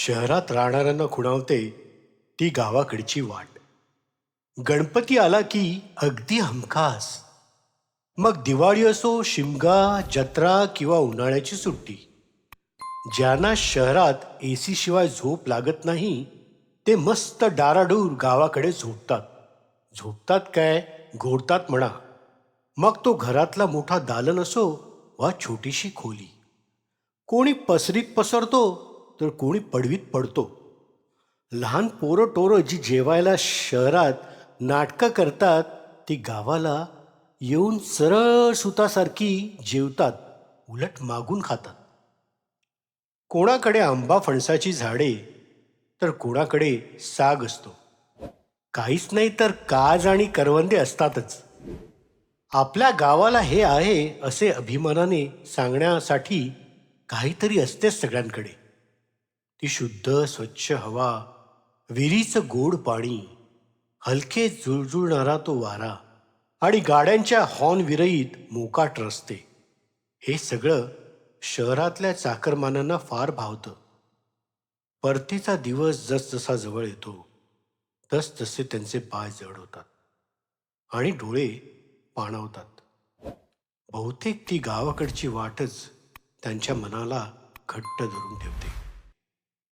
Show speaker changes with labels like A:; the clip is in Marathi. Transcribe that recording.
A: शहरात राहणाऱ्यांना खुणावते ती गावाकडची वाट. गणपती आला की अगदी हमखास. मग दिवाळी असो शिमगा जत्रा किंवा उन्हाळ्याची सुट्टी. ज्यांना शहरात ए सी शिवाय झोप लागत नाही ते मस्त डाराडूर गावाकडे झोपतात. झोपतात काय? घोडतात म्हणा. मग तो घरातला मोठा दालन असो वा छोटीशी खोली. कोणी पसरीत पसरतो तर कोणी पडवीत पडतो. लहान पोरं टोरं जी जेवायला शहरात नाटकं करतात ती गावाला येऊन सरळ सुतासारखी जेवतात उलट मागून खातात. कोणाकडे आंबा फणसाची झाडे तर कोणाकडे साग असतो. काहीच नाही तर काज आणि करवंदे असतातच. आपल्या गावाला हे आहे असे अभिमानाने सांगण्यासाठी काहीतरी असतेच सगळ्यांकडे. ती शुद्ध स्वच्छ हवा विहिरीचं गोड पाणी हलके जुळजुळणारा तो वारा आणि गाड्यांच्या हॉर्न विरईत मोकाट रस्ते. हे सगळं शहरातल्या चाकरमानांना फार भावतं. परतीचा दिवस जसजसा जवळ येतो तसतसे त्यांचे पाय जड होतात आणि डोळे पाणावतात. बहुतेक ती गावाकडची वाटच त्यांच्या मनाला घट्ट धरून ठेवते.